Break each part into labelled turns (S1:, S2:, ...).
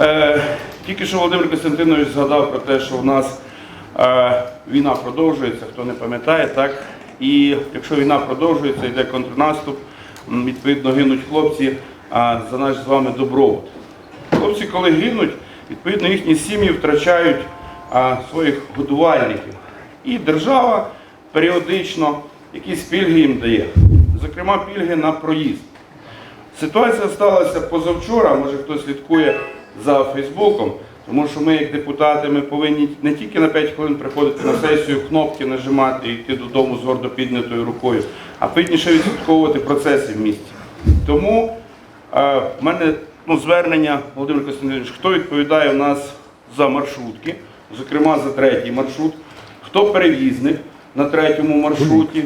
S1: Е, тільки що Володимир Костянтинович згадав про те, що в нас е, війна продовжується, хто не пам'ятає, так? І якщо війна продовжується, йде контрнаступ, відповідно гинуть хлопці за наш з вами добробут. Хлопці, коли гинуть, відповідно їхні сім'ї втрачають своїх годувальників. І держава періодично якісь пільги їм дає, зокрема пільги на проїзд. Ситуація сталася позавчора, може хтось слідкує за Фейсбуком, тому що ми, як депутати, ми повинні не тільки на 5 хвилин приходити на сесію, кнопки нажимати і йти додому з гордо піднятою рукою, а повинні ще відслідковувати процеси в місті. Тому е, в мене ну, звернення, Володимир Костянтинович, хто відповідає у нас за маршрутки, зокрема за третій маршрут, хто перевізник на третьому маршруті,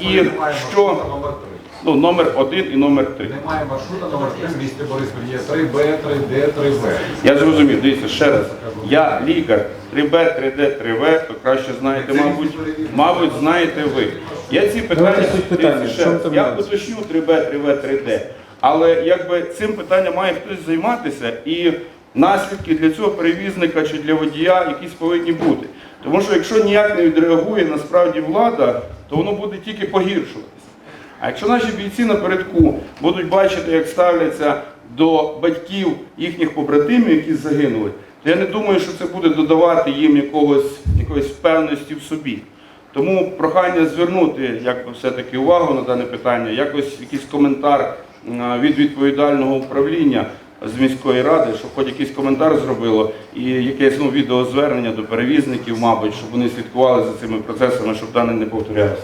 S1: і що
S2: маршрута номер 3.
S1: Ну, номер один і номер три.
S2: Немає маршрута номер 3 в місті Бориспіль. Є 3Б, 3Д, 3В.
S1: Я зрозумів, дивіться ще раз. Я лікар 3Б, 3Д, 3В, то краще знаєте, мабуть, мабуть, знаєте ви. Я ці питання,
S3: Давайте суть питання,
S1: дивіться, ще
S3: в чому
S1: раз,
S3: там
S1: я
S3: нюанс?
S1: уточню 3Б, 3В, 3Д. Але якби цим питанням має хтось займатися і наслідки для цього перевізника чи для водія якісь повинні бути. Тому що якщо ніяк не відреагує насправді влада, то воно буде тільки погіршуватися. А якщо наші бійці напередку будуть бачити, як ставляться до батьків їхніх побратимів, які загинули, то я не думаю, що це буде додавати їм якогось, якоїсь впевненості в собі. Тому прохання звернути якби все-таки увагу на дане питання, якось якийсь коментар від відповідального управління з міської ради, щоб хоч якийсь коментар зробило і якесь ну, відеозвернення до перевізників, мабуть, щоб вони слідкували за цими процесами, щоб дане не повторялося.